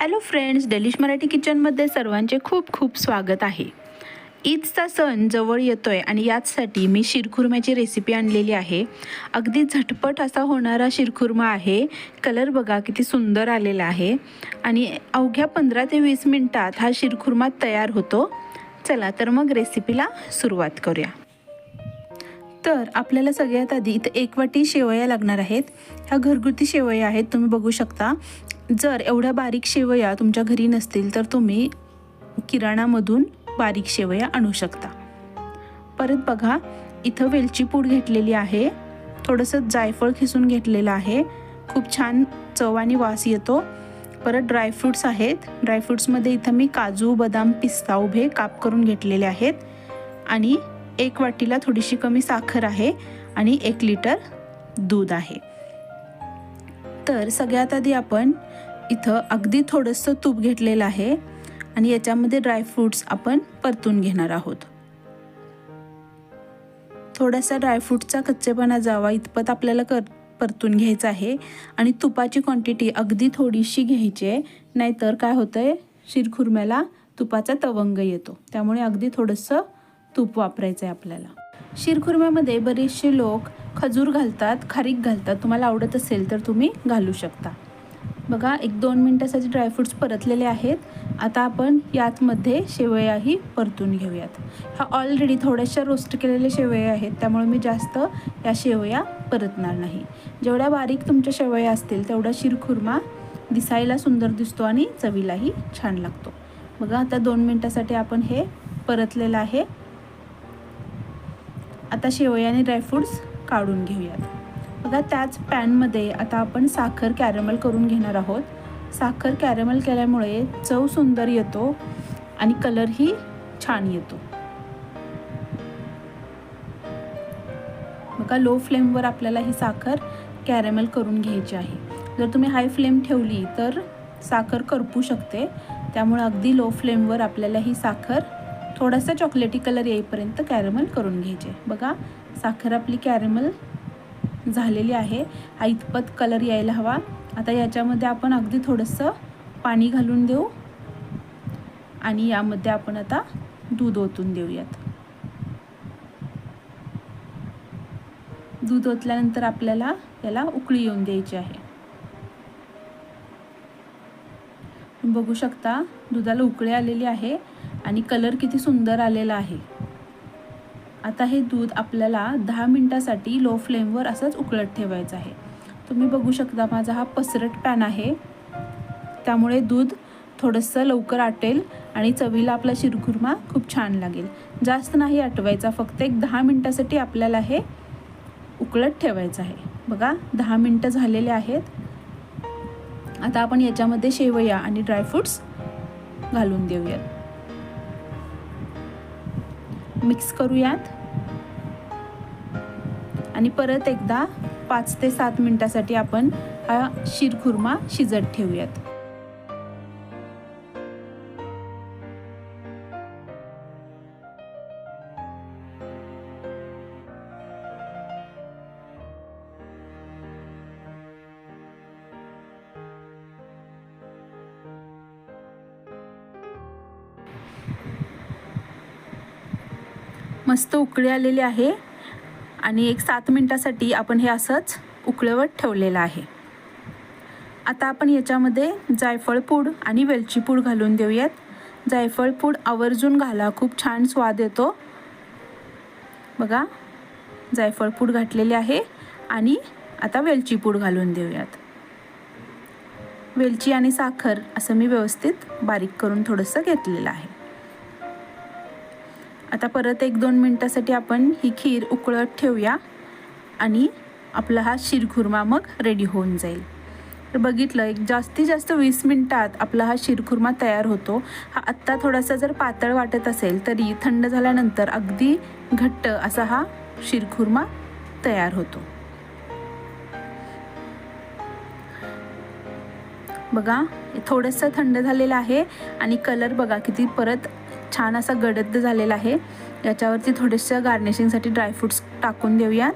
Hello friends delish Marathi किचनमध्ये सर्वांचे खूप खूप स्वागत आहे. ईदचा सण जवळ येतो आहे आणि याचसाठी मी शिरखुर्म्याची रेसिपी आणलेली आहे. अगदी झटपट असा होणारा शिरखुर्मा आहे. कलर बघा किती सुंदर आलेला आहे. आणि अवघ्या पंधरा ते वीस मिनटात हा शिरखुर्मा तयार होतो. चला तर मग रेसिपीला सुरुवात करूया. तर आपल्याला सगळ्यात आधी इथं एक वाटी शेवया लागणार आहेत. ह्या घरगुती शेवया आहेत तुम्ही बघू शकता. जर एवढ्या बारीक शेवया तुमच्या घरी नसतील तर तुम्ही किराणामधून बारीक शेवया आणू शकता. परत बघा इथं वेलची पूड घेतलेली आहे. थोडंसं जायफळ खिसून घेतलेलं आहे. खूप छान चव आणि वास येतो. परत ड्रायफ्रूट्स आहेत. ड्रायफ्रूट्समध्ये इथं मी काजू बदाम पिस्ता उभे काप करून घेतलेले आहेत. आणि एक वाटीला थोडीशी कमी साखर आहे आणि एक लिटर दूध आहे. तर सगळ्यात आधी आपण इथं अगदी थोडंसं तूप घेतलेलं आहे आणि याच्यामध्ये ड्रायफ्रूट्स आपण परतून घेणार आहोत. थोडासा ड्रायफ्रूटचा कच्चेपणा जावा इतपत आपल्याला कर परतून घ्यायचं आहे आणि तुपाची क्वांटिटी अगदी थोडीशी घ्यायची आहे नाहीतर काय होतं आहे शिरखुरम्याला तुपाचा तवंग येतो. त्यामुळे अगदी थोडंसं तूप वापरायचं आहे आपल्याला. शिरखुर्म्यामध्ये बरेचसे लोक खजूर घालतात खारीक घालतात. तुम्हाला आवडत असेल तर तुम्ही घालू शकता. बघा एक दोन मिनटासाठी ड्रायफ्रूट्स परतलेले आहेत. आता आपण यातमध्ये शेवयाही परतून घेऊयात. ह्या ऑलरेडी थोड्याशा रोस्ट केलेल्या शेवया आहेत त्यामुळे मी जास्त या शेवया परतणार नाही. जेवढ्या बारीक तुमच्या शेवया असतील तेवढा शिरखुर्मा दिसायला सुंदर दिसतो आणि चवीलाही छान लागतो. बघा आता दोन मिनटासाठी आपण हे परतलेलं आहे. आता शेवया आणि ड्रायफ्रूट्स काढून घेऊयात. बघा त्याच पॅनमध्ये आता आपण साखर कॅरमल करून घेणार आहोत. साखर कॅरमल केल्यामुळे चव सुंदर येतो आणि कलरही छान येतो. बघा लो फ्लेमवर आपल्याला ही साखर कॅरमल करून घ्यायची आहे. जर तुम्ही हाय फ्लेम ठेवली तर साखर करपू शकते. त्यामुळे अगदी लो फ्लेमवर आपल्याला ही साखर थोडासा चॉकलेटी कलर येईपर्यंत कॅरमल करून घ्यायचे बघा साखर आपली कॅरमल झालेली आहे. हा इतपत कलर यायला हवा. आता याच्यामध्ये आपण अगदी थोडंसं पाणी घालून देऊ. आणि यामध्ये आपण आता दूध ओतून देऊयात. दूध ओतल्यानंतर आपल्याला याला उकळी येऊन द्यायची आहे. बघू शकता दुधाला उकळी आलेली आहे आणि कलर किती सुंदर आलेला आहे. आता हे दूध आपल्याला दहा मिनटासाठी लो फ्लेमवर असंच उकळत ठेवायचं आहे. तुम्ही बघू शकता माझा हा पसरट पॅन आहे. त्यामुळे दूध थोडंसं लवकर आटेल आणि चवीला आपला शिरखुर्मा खूप छान लागेल. जास्त नाही आटवायचा फक्त एक दहा मिनटासाठी आपल्याला हे उकळत ठेवायचं आहे. बघा दहा मिनटं झालेले आहेत. आता आपण याच्यामध्ये शेवया आणि ड्रायफ्रूट्स घालून देऊयात. मिक्स करूयात. आणि परत एकदा पाच ते सात मिनटासाठी आपण हा शिरखुर्मा शिजत ठेवूयात. मस्त उकळी आलेली आहे. आणि एक सात मिनटासाठी आपण हे असंच उकळवत ठेवलेलं आहे. आता आपण याच्यामध्ये जायफळ पूड आणि वेलची पूड घालून देऊयात. जायफळ पूड आवर्जून घाला खूप छान स्वाद येतो. बघा जायफळ पूड घातलेली आहे आणि आता वेलची पूड घालून देऊयात. वेलची आणि साखर असं मी व्यवस्थित बारीक करून थोडंसं घेतलेलं आहे. आता परत एक दोन मिनटासाठी आपण ही खीर उकळत ठेवूया आणि आपला हा शिरखुर्मा मग रेडी होऊन जाईल. तर बघितलं एक जास्तीत जास्त वीस मिनटात आपला हा शिरखुर्मा तयार होतो. हा आत्ता थोडासा जर पातळ वाटत असेल तरी थंड झाल्यानंतर अगदी घट्ट असा हा शिरखुर्मा तयार होतो. बघा थोडंसं थंड झालेलं आहे आणि कलर बघा किती परत छान असा गडद झालेला आहे. याच्यावरती थोडेसं गार्निशिंगसाठी ड्रायफ्रूट्स टाकून देऊयात.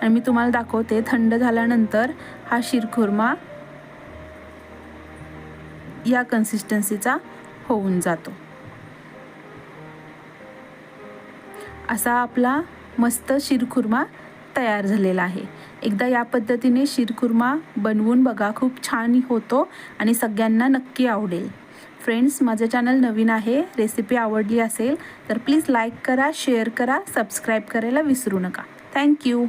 आणि मी तुम्हाला दाखवते थंड झाल्यानंतर हा शिरखुर्मा या कन्सिस्टन्सीचा होऊन जातो. असा आपला मस्त शिरखुर्मा तयार झालेला आहे. एकदा या पद्धतीने शिरखुर्मा बनवून बघा खूप छान होतो आणि सगळ्यांना नक्की आवडेल. फ्रेंड्स माझं चॅनल नवीन आहे रेसिपी आवडली असेल तर प्लीज लाईक करा शेअर करा सबस्क्राईब करायला विसरू नका. थँक्यू